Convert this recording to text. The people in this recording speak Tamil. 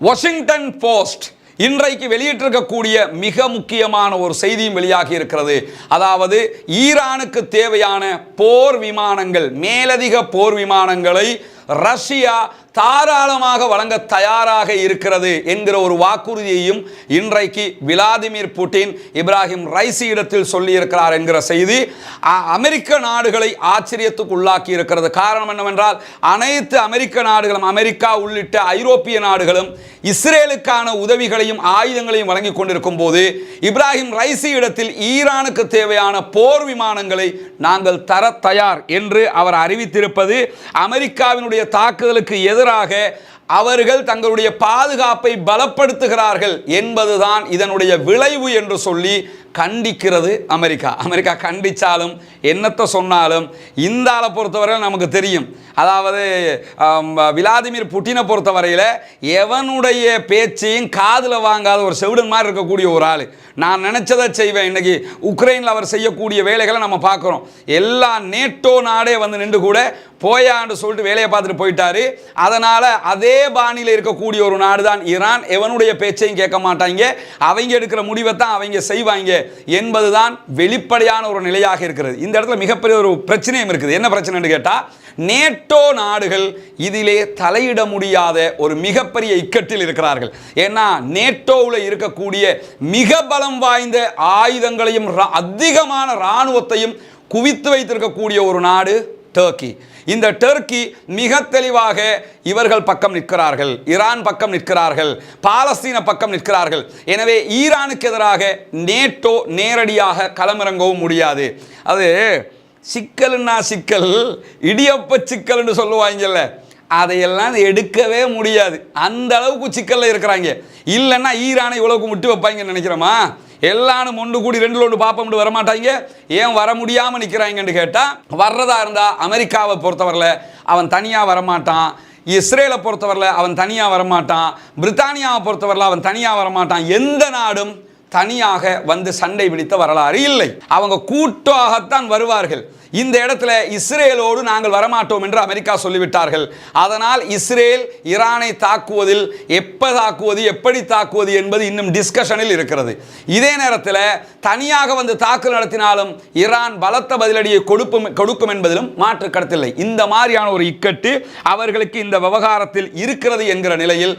வாஷிங்டன் போஸ்ட் இன்றைக்கு வெளியிட்டிருக்கக்கூடிய மிக முக்கியமான ஒரு செய்தியும் வெளியாகி இருக்கிறது. அதாவது ஈரானுக்கு தேவையான போர் விமானங்கள் மேலதிக போர் விமானங்களை ரஷ்யா தாராளமாக வழங்க தயாராக இருக்கிறது என்கிற ஒரு வாக்குறுதியையும் இன்றைக்கு விளாதிமிர் புட்டின் இப்ராஹிம் ரைசி இடத்தில் சொல்லியிருக்கிறார் என்கிற செய்தி அமெரிக்க நாடுகளை ஆச்சரியத்துக்கு உள்ளாக்கி இருக்கிறது. காரணம் என்னவென்றால் அனைத்து அமெரிக்க நாடுகளும் அமெரிக்கா உள்ளிட்ட ஐரோப்பிய நாடுகளும் இஸ்ரேலுக்கான உதவிகளையும் ஆயுதங்களையும் வழங்கி கொண்டிருக்கும் போது இப்ராஹிம் ரைசி இடத்தில் ஈரானுக்கு தேவையான போர் விமானங்களை நாங்கள் தர தயார் என்று அவர் அறிவித்திருப்பது அமெரிக்காவினுடைய தாக்குதலுக்கு எதிராக அவர்கள் தங்களுடைய பாதுகாப்பை பலப்படுத்துகிறார்கள் என்பதுதான் இதனுடைய விளைவு என்று சொல்லி கண்டிக்கிறது அமெரிக்கா. அமெரிக்கா கண்டிச்சாலும் என்னத்தை சொன்னாலும் இந்த ஆளை பொறுத்தவரை நமக்கு தெரியும். அதாவது விளாதிமிர் புட்டினை பொறுத்தவரையில் எவனுடைய பேச்சையும் காதில் வாங்காத ஒரு செவிடன் மாதிரி இருக்கக்கூடிய ஒரு ஆள். நான் நினச்சதை செய்வேன். இன்றைக்கி உக்ரைனில் அவர் செய்யக்கூடிய வேலைகளை நம்ம பார்க்குறோம். எல்லா நேட்டோ நாடே வந்து நின்று கூட போயான்னு சொல்லிட்டு வேலையை பார்த்துட்டு போயிட்டாரு. அதனால் அதே பாணியில் இருக்கக்கூடிய ஒரு நாடு தான் ஈரான் எவனுடைய பேச்சையும் கேட்க மாட்டாங்க. அவங்க எடுக்கிற முடிவை தான் அவங்க செய்வாங்க. என்பதுதான் வெளிப்படையான ஒரு நிலையாக இருக்கிறது. இந்த இடத்துல மிகப்பெரிய ஒரு பிரச்சனையும் இருக்குது. என்ன பிரச்சனைன்னு கேட்டால் நேட்டோ நாடுகள் இதிலே தலையிட முடியாத ஒரு மிகப்பெரிய இக்கட்டில் இருக்கிறார்கள். ஏன்னா நேட்டோவில் இருக்கக்கூடிய மிக பலம் வாய்ந்த ஆயுதங்களையும் அதிகமான இராணுவத்தையும் குவித்து வைத்திருக்கக்கூடிய ஒரு நாடு டர்க்கி இந்த டர்க்கி மிக தெளிவாக இவர்கள் பக்கம் நிற்கிறார்கள். ஈரான் பக்கம் நிற்கிறார்கள். பாலஸ்தீன பக்கம் நிற்கிறார்கள். எனவே ஈரானுக்கு எதிராக நேட்டோ நேரடியாக களமிறங்கவும் முடியாது. அது சிக்கல்னா சிக்கல் இடியப்ப சிக்கல்னு சொல்லுவாங்கல்ல. அதையெல்லாம் எடுக்கவே முடியாது. அந்த அளவுக்கு சிக்கலில் இருக்கிறாங்க. இல்லைன்னா ஈரானை இவ்வளவுக்கு விட்டு வைப்பாங்கன்னு நினைக்கிறோமா? எல்லாரும் ஒன்று கூடி ரெண்டு ஒன்று பார்ப்போம்னு வரமாட்டாங்க. ஏன் வர முடியாமல் நிற்கிறாங்கன்னு கேட்டால் வர்றதா இருந்தால் அமெரிக்காவை பொறுத்தவரையில் அவன் தனியாக வரமாட்டான். இஸ்ரேலை பொறுத்தவரையில் அவன் தனியாக வரமாட்டான். பிரித்தானியாவை பொறுத்தவரையில் அவன் தனியாக வரமாட்டான். எந்த நாடும் தனியாக வந்து சண்டை பிடித்த வரலாறு இல்லை. அவங்க கூட்டாகத்தான் வருவார்கள். இந்த இடத்துல இஸ்ரேலோடு நாங்கள் வரமாட்டோம் என்று அமெரிக்கா சொல்லிவிட்டார்கள். அதனால் இஸ்ரேல் ஈரானை தாக்குவதில் எப்போ தாக்குவது எப்படி தாக்குவது என்பது இன்னும் டிஸ்கஷனில் இருக்கிறது. இதே நேரத்தில் தனியாக வந்து தாக்குதல் நடத்தினாலும் ஈரான் பலத்த பதிலடியை கொடுப்பும் கொடுக்கும் என்பதிலும் மாற்று கடத்தில்லை இந்த மாதிரியான ஒரு இக்கட்டு அவர்களுக்கு இந்த விவகாரத்தில் இருக்கிறது என்கிற நிலையில்